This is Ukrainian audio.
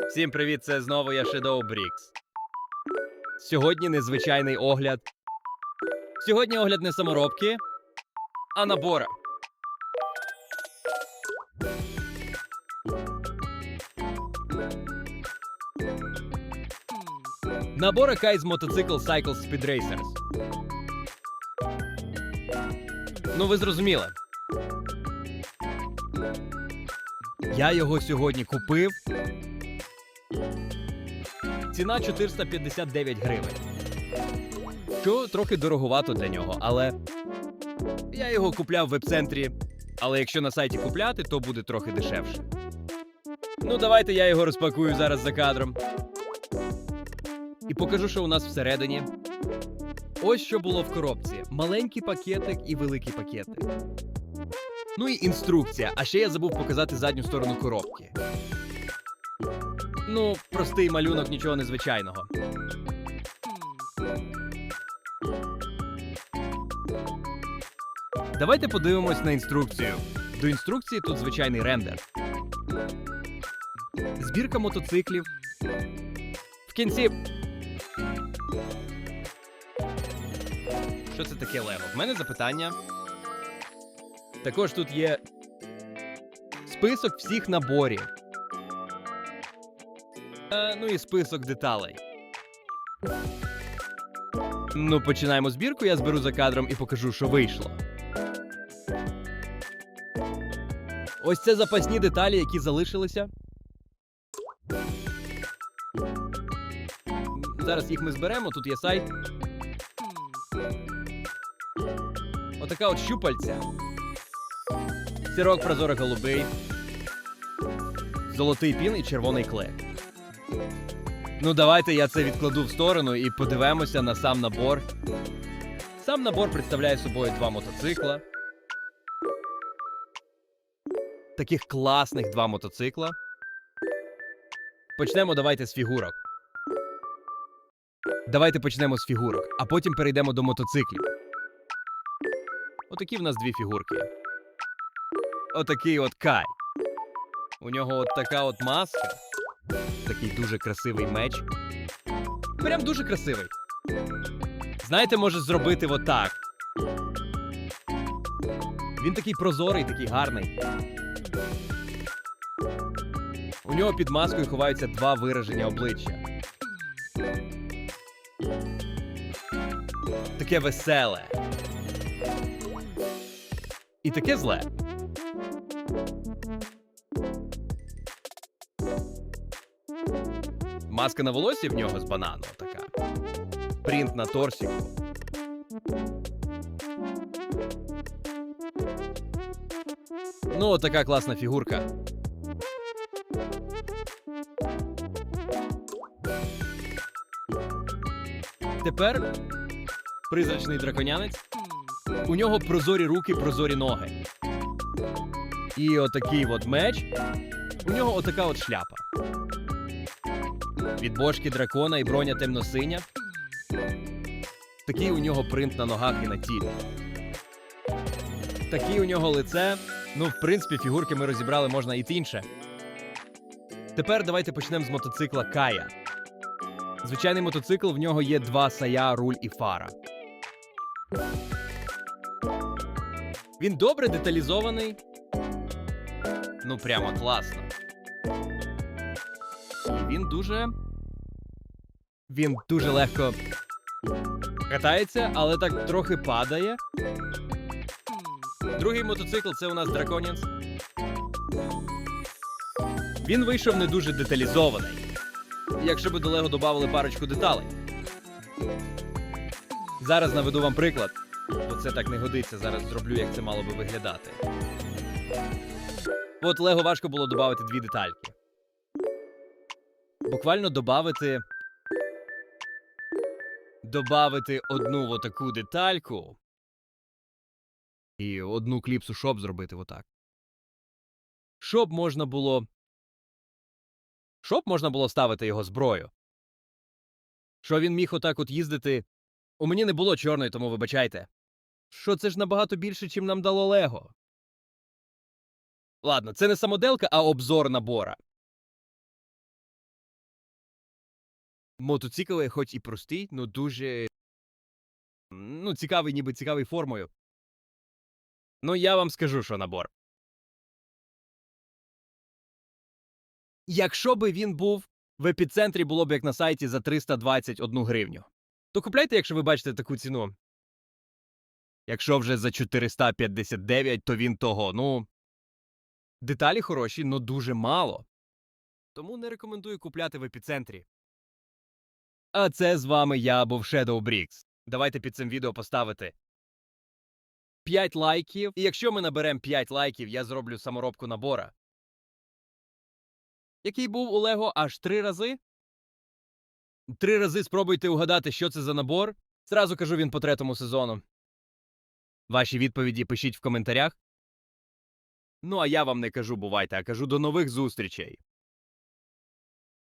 Всім привіт, це знову я Shadow Bricks. Сьогодні незвичайний огляд. Сьогодні огляд не саморобки, а набора. Набор Kai's Motorcycle Cycle Speed Racers. Ну, ви зрозуміли. Я його сьогодні купив. Ціна 459 гривень. Що трохи дороговато для нього, але я його купляв в епцентрі. Але якщо на сайті купляти, то буде трохи дешевше. Ну, давайте я його розпакую зараз за кадром. І покажу, що у нас всередині. Ось що було в коробці: маленький пакетик і великий пакетик. Ну і інструкція. А ще я забув показати задню сторону коробки. Ну, простий малюнок, нічого незвичайного. Давайте подивимось на інструкцію. До інструкції тут звичайний рендер. Збірка мотоциклів. В кінці. Що це таке Лего? В мене запитання. Також тут є список всіх наборів. Е, ну і список деталей. Ну, починаємо збірку, я зберу за кадром і покажу, що вийшло. Ось це запасні деталі, які залишилися. Зараз їх ми зберемо, тут є сайт. Отака от щупальця. Сірок прозорий голубий. Золотий пін і червоний клей. Ну, давайте я це відкладу в сторону і подивимося на сам набор. Сам набор представляє собою два мотоцикла. Таких класних два мотоцикла. Почнемо давайте з фігурок. Давайте почнемо з фігурок, а потім перейдемо до мотоциклів. Отакі в нас дві фігурки. Отакий от Кай. У нього от така от маска. Такий дуже красивий меч. Прям дуже красивий. Знаєте, може зробити отак. Він такий прозорий, такий гарний. У нього під маскою ховаються два вираження обличчя. Таке веселе. І таке зле. Маска на волосі в нього з банану така. Принт на торсіку. Ну, така класна фігурка. Тепер призрачний драконянець. У нього прозорі руки, прозорі ноги. І отакий от меч. У нього отака от шляпа. Від бошки дракона і броня темно-синя. Такий у нього принт на ногах і на тілі. Такий у нього лице. Ну, в принципі, фігурки ми розібрали, можна і інше. Тепер давайте почнемо з мотоцикла Кая. Звичайний мотоцикл, в нього є два сая, руль і фара. Він добре деталізований. Ну, прямо класно. Він дуже. Він дуже легко катається, але так трохи падає. Другий мотоцикл це у нас Драконянс. Він вийшов не дуже деталізований. Якщо би до Лего додали парочку деталей. Зараз наведу вам приклад, бо це так не годиться. Зараз зроблю, як це мало би виглядати. От Лего важко було додати дві детальки. Буквально додати. Добавити одну отаку детальку. І одну кліпсу, щоб зробити отак. Щоб можна було. Щоб можна було ставити його зброю. Що він міг отак от їздити. У мені не було чорної, тому вибачайте. Що це ж набагато більше, чим нам дало Лего. Ладно, це не самоделка, а обзор набора. Мотоцикл, хоч і простий, ну дуже. Ну, цікавий, ніби цікавий формою. Ну, я вам скажу, що набор. Якщо би він був в епіцентрі, було б як на сайті за 321 гривню. То купляйте, якщо ви бачите таку ціну. Якщо вже за 459, то він того. Ну. Деталі хороші, но дуже мало. Тому не рекомендую купляти в епіцентрі. А це з вами я був Shadow Bricks. Давайте під цим відео поставити 5 лайків. І якщо ми наберемо 5 лайків, я зроблю саморобку набора. Який був у Лего аж три рази. Три рази спробуйте угадати, що це за набор. Зразу кажу він по третьому сезону. Ваші відповіді пишіть в коментарях. Ну а я вам не кажу бувайте, а кажу до нових зустрічей.